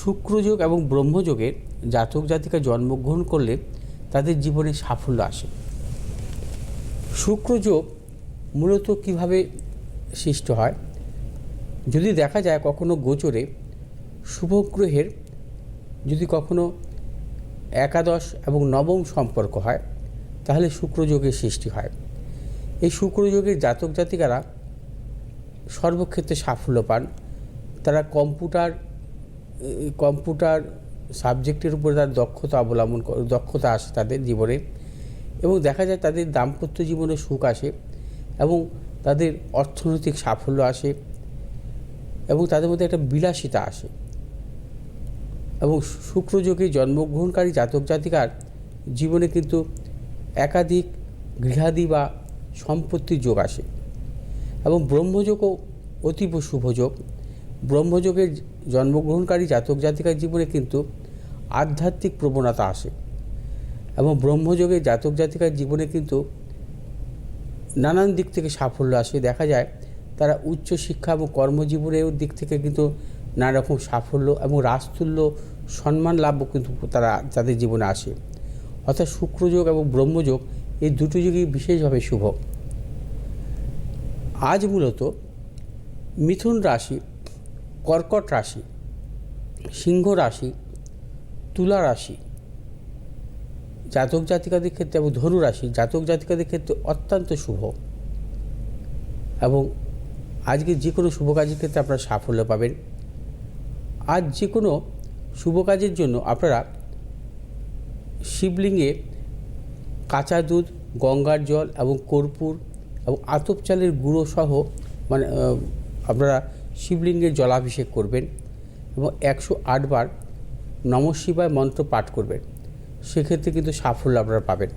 শুক্রযোগ এবং ব্রহ্মযোগে জাতক জাতিকা জন্মগ্রহণ করলে তাদের জীবনে সাফল্য আসে। শুক্রযোগ মূলত কীভাবে সৃষ্ট হয়? যদি দেখা যায় কখনো গোচরে শুভগ্রহের যদি কখনো একাদশ এবং নবম সম্পর্ক হয়, তাহলে শুক্রযোগের সৃষ্টি হয়। এই শুক্রযোগের জাতক জাতিকারা সর্বক্ষেত্রে সাফল্য পান। তারা কম্পিউটার কম্পিউটার সাবজেক্টের উপরে তার দক্ষতা অবলম্বন দক্ষতা আসে তাদের জীবনে এবং দেখা যায় তাদের দাম্পত্য জীবনে সুখ আসে এবং তাদের অর্থনৈতিক সাফল্য আসে এবং তাদের মধ্যে একটা বিলাসিতা আসে। এবং শুক্রযোগে জন্মগ্রহণকারী জাতক জাতিকার জীবনে কিন্তু একাধিক গৃহাদি বা সম্পত্তির যোগ আসে এবং ব্রহ্মযোগও অতীব শুভযোগ ব্রহ্মযোগের জন্মগ্রহণকারী জাতক জাতিকার জীবনে কিন্তু আধ্যাত্মিক প্রবণতা আসে এবং ব্রহ্মযোগের জাতক জাতিকার জীবনে কিন্তু নানান দিক থেকে সাফল্য আসে। দেখা যায় তারা উচ্চ শিক্ষা এবং কর্মজীবনের দিক থেকে কিন্তু নানা রকম সাফল্য এবং রাজতুল্য সম্মান লাভও কিন্তু তারা, তাদের জীবনে আসে। অর্থাৎ শুক্রযোগ এবং ব্রহ্মযোগ এই দুটো যোগই বিশেষভাবে শুভ। আজ মূলত মিথুন রাশি কর্কট রাশি, সিংহ রাশি, তুলা রাশি, জাতক জাতিকাদের ক্ষেত্রে এবং ধনু রাশি, জাতক জাতিকাদের ক্ষেত্রে অত্যন্ত শুভ। এবং আজকে যে কোনো শুভ কাজের ক্ষেত্রে আপনারা সাফল্য পাবেন। আজ যে কোনো শুভ কাজের জন্য আপনারা শিবলিঙ্গে কাঁচা দুধ, গঙ্গার জল এবং কর্পূর এবং আতপ চালের গুঁড়ো সহ মানে আপনারা শিবলিঙ্গের জলাভিষেক করবেন এবং একশো আটবার নম শিবায় মন্ত্র পাঠ করবেন। সেক্ষেত্রে কিন্তু সাফল্য আপনারা পাবেন।